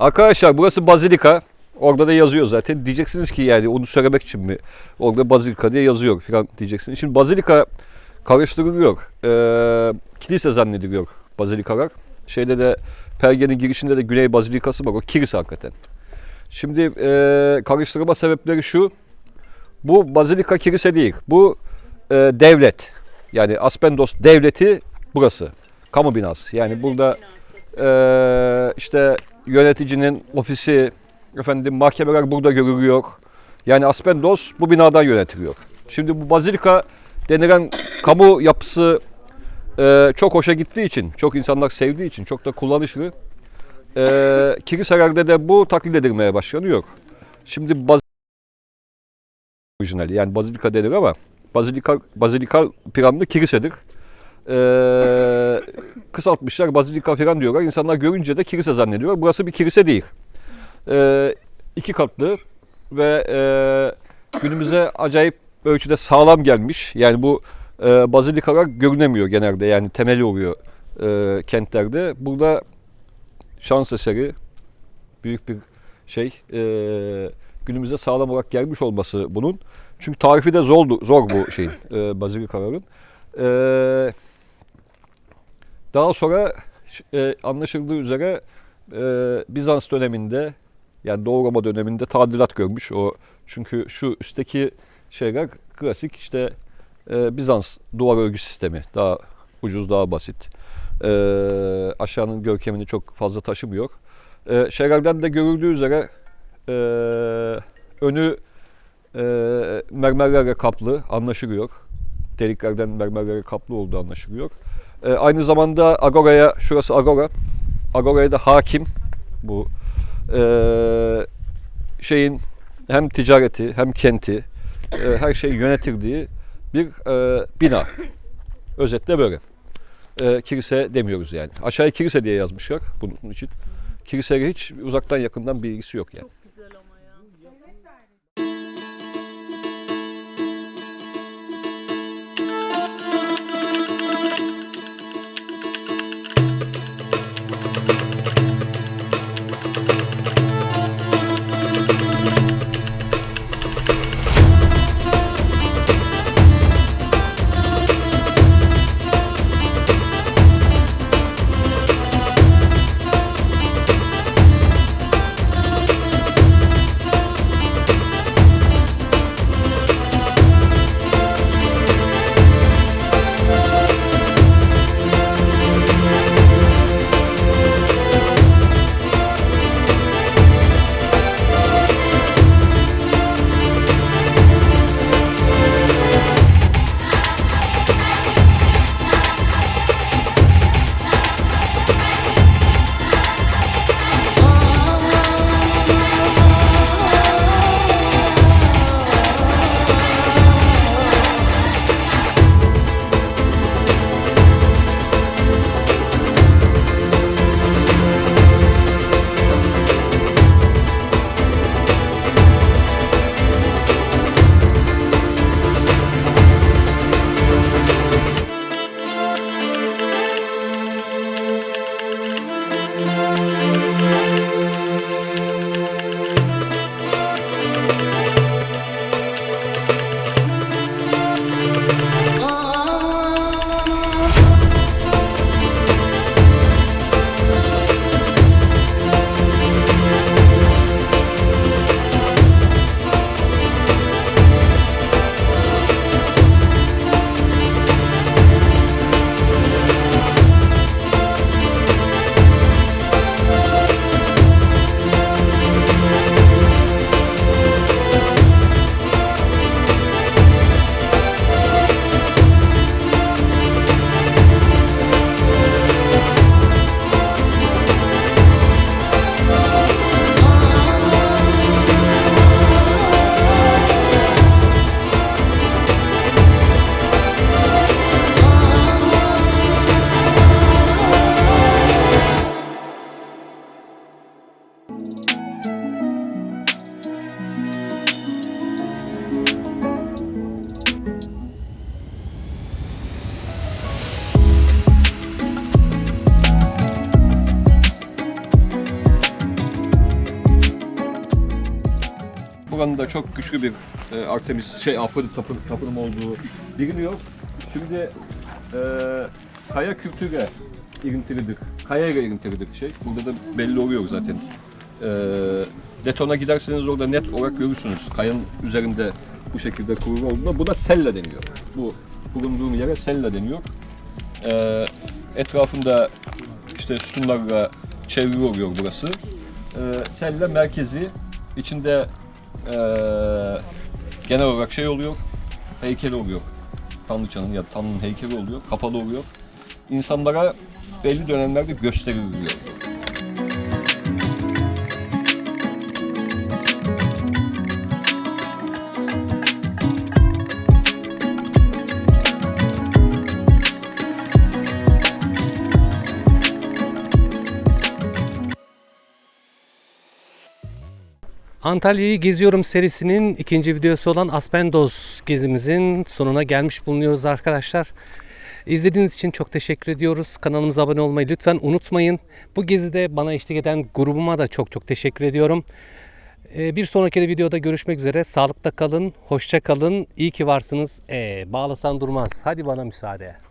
Arkadaşlar burası Bazilika. Orada da yazıyor zaten. Diyeceksiniz ki yani onu söylemek için mi? Orada Bazilika diye yazıyor falan diyeceksiniz. Şimdi Bazilika karıştırılıyor. Ee, kilise zannediliyor Bazilikalar. Şeyde de Perge'nin girişinde de Güney Bazilikası var. O kilise hakikaten. Şimdi e, karıştırma sebepleri şu. Bu Bazilika kilise değil. Bu e, devlet. Yani Aspendos devleti burası. Kamu binası. Yani burada e, işte yöneticinin ofisi, efendim mahkemeler burada görülüyor. Yani Aspendos bu binadan yönetiliyor. Şimdi bu Bazilika denilen kamu yapısı e, çok hoşa gittiği için, çok insanlar sevdiği için, çok da kullanışlı. E, kiliselerde de bu taklit edilmeye başlanıyor. Şimdi Baz orijinali yani Bazilika denir ama Bazilika, Bazilikal planlı kilisedir. Ee, kısaltmışlar Bazilika falan diyorlar. İnsanlar görünce de kilise zannediyor. Burası bir kilise değil. Ee, iki katlı ve e, günümüze acayip ölçüde sağlam gelmiş. Yani bu e, bazilikalar görünemiyor genelde. Yani temeli oluyor e, kentlerde. Burada şans eseri büyük bir şey e, günümüze sağlam olarak gelmiş olması bunun. Çünkü tarifi de zor, zor bu şeyin e, bazilikaların. E, daha sonra e, anlaşıldığı üzere e, Bizans döneminde yani Doğu Roma döneminde tadilat görmüş o. Çünkü şu üstteki şeyler klasik işte e, Bizans duvar örgü sistemi. Daha ucuz, daha basit. E, aşağının görkemini çok fazla taşımıyor. E, şeylerden de görüldüğü üzere e, önü e, mermerlerle kaplı anlaşılıyor. Deliklerden mermerlere kaplı olduğu anlaşılıyor. E, aynı zamanda Agora'ya, şurası Agora. Agora'ya da hakim bu e, şeyin hem ticareti hem kenti e, her şeyi yönetildiği bir e, bina. Özetle böyle. E, kilise demiyoruz yani. Aşağıya kilise diye yazmışlar bunun için. Kiliseyle hiç uzaktan yakından bir ilgisi yok yani. buranın da çok güçlü bir e, Artemis şey Afrodit tapın, tapınım olduğu biliniyor. Şimdi e, kaya kültüre ilintilidir. Kayayla ilintilidir şey. Burada da belli oluyor zaten. E, Deton'a giderseniz orada net olarak görürsünüz. Kayanın üzerinde bu şekilde kurulu olduğunda buna sella deniyor. Bu bulunduğum yere sella deniyor. E, etrafında işte sütunlarla çevrili oluyor burası. E, sella merkezi içinde e, genel olarak şey oluyor, heykeli oluyor. Tanrıçanın ya Tanrı'nın heykeli oluyor, kapalı oluyor. İnsanlara belli dönemlerde gösteriliyor. Antalya'yı geziyorum serisinin ikinci videosu olan Aspendos gezimizin sonuna gelmiş bulunuyoruz arkadaşlar. İzlediğiniz için çok teşekkür ediyoruz. Kanalımıza abone olmayı lütfen unutmayın. Bu gezide bana eşlik eden grubuma da çok çok teşekkür ediyorum. Ee, Bir sonraki videoda görüşmek üzere. Sağlıkta kalın, hoşça kalın. İyi ki varsınız. Ee, bağlasan durmaz. Hadi bana müsaade.